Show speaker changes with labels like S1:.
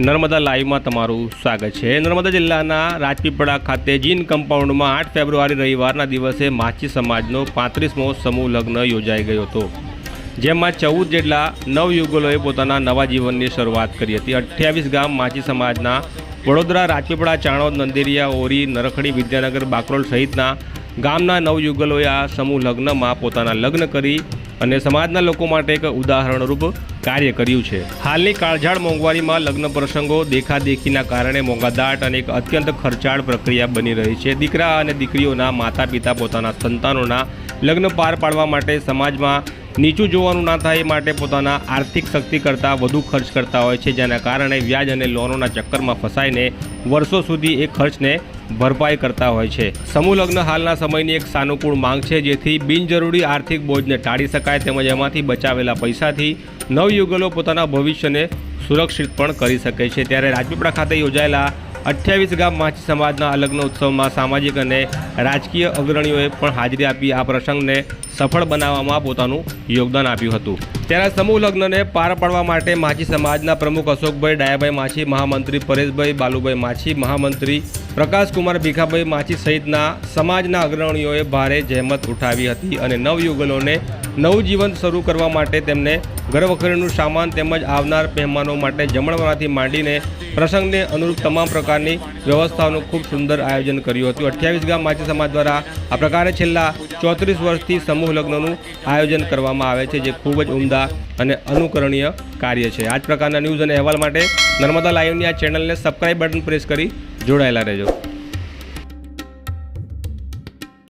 S1: નર્મદા લાઈવમાં તમારું સ્વાગત છે. નર્મદા જિલ્લાના રાજપીપળા ખાતે જીન કમ્પાઉન્ડમાં આઠ ફેબ્રુઆરી રવિવારના દિવસે માછી સમાજનો પાંત્રીસમો સમૂહ લગ્ન યોજાઈ ગયો હતો. જેમાં ચૌદ જેટલા નવયુગલોએ પોતાના નવા જીવનની શરૂઆત કરી હતી. અઠ્યાવીસ ગામ માછી સમાજના વડોદરા, રાજપીપળા, ચાણોદ, નંદેરિયા, ઓરી, નરખડી, વિદ્યાનગર, બાકરોલ સહિતના ગામના નવયુગલોએ આ સમૂહ લગ્નમાં પોતાના લગ્ન કરી અને સમાજના લોકો માટે એક ઉદાહરણરૂપ કાર્ય કર્યું છે. હાલની કાળઝાળ મોંઘવારીમાં લગ્ન પ્રસંગો દેખાદેખીના કારણે મોંઘાદાટ અને એક અત્યંત ખર્ચાળ પ્રક્રિયા બની રહી છે. દીકરા અને દીકરીઓના માતા પિતા પોતાના સંતાનોના લગ્ન પાર પાડવા માટે સમાજમાં નીચું જોવાનું ના થાય એ માટે પોતાના આર્થિક શક્તિ કરતાં વધુ ખર્ચ કરતા હોય છે, જેના કારણે વ્યાજ અને લોનોના ચક્કરમાં ફસાઈને વર્ષો સુધી એ ખર્ચને ભરપાઈ કરતા હોય છે. સમૂહ લગ્ન હાલના સમયની એક સાનુકૂળ માંગ છે, જેથી બિનજરૂરી આર્થિક બોજને ટાળી શકાય તેમજ એમાંથી બચાવેલા પૈસાથી નવયુગલો પોતાના ભવિષ્યને સુરક્ષિત પણ કરી શકે છે. ત્યારે રાજપીપળા ખાતે યોજાયેલા અઠ્યાવીસ ગામ માછી સમાજના અલગ્ન ઉત્સવમાં સામાજિક અને રાજકીય અગ્રણીઓએ પણ હાજરી આપી આ પ્રસંગને સફળ બનાવવામાં પોતાનું યોગદાન આપ્યું હતું. ત્યારે સમૂહ લગ્નને પાર પાડવા માટે માછી સમાજના પ્રમુખ અશોકભાઈ ડાયાભાઈ માછી, મહામંત્રી પરેશભાઈ બાલુભાઈ માછી, મહામંત્રી પ્રકાશકુમાર ભીખાભાઈ માછી સહિતના સમાજના અગ્રણીઓએ ભારે જહેમત ઉઠાવી હતી અને નવયુગલોને નવું જીવન શરૂ કરવા માટે તેમને ઘરવખરીનું સામાન તેમજ આવનાર મહેમાનો માટે જમણવાથી માંડીને પ્રસંગને અનુરૂપ તમામ પ્રકારની વ્યવસ્થાઓનું ખૂબ સુંદર આયોજન કર્યું હતું. અઠ્યાવીસ ગામ માછી સમાજ દ્વારા આ પ્રકારે છેલ્લા ચોત્રીસ વર્ષથી સમૂહ લગ્નનું આયોજન કરવામાં આવે છે, જે ખૂબ જ ઉમદા અને અનુકરણીય કાર્ય છે. આ જ પ્રકારના ન્યૂઝ અને અહેવાલ માટે નર્મદા લાઈવની આ ચેનલને સબસ્ક્રાઈબ બટન પ્રેસ કરી જોડાયેલા રહેજો.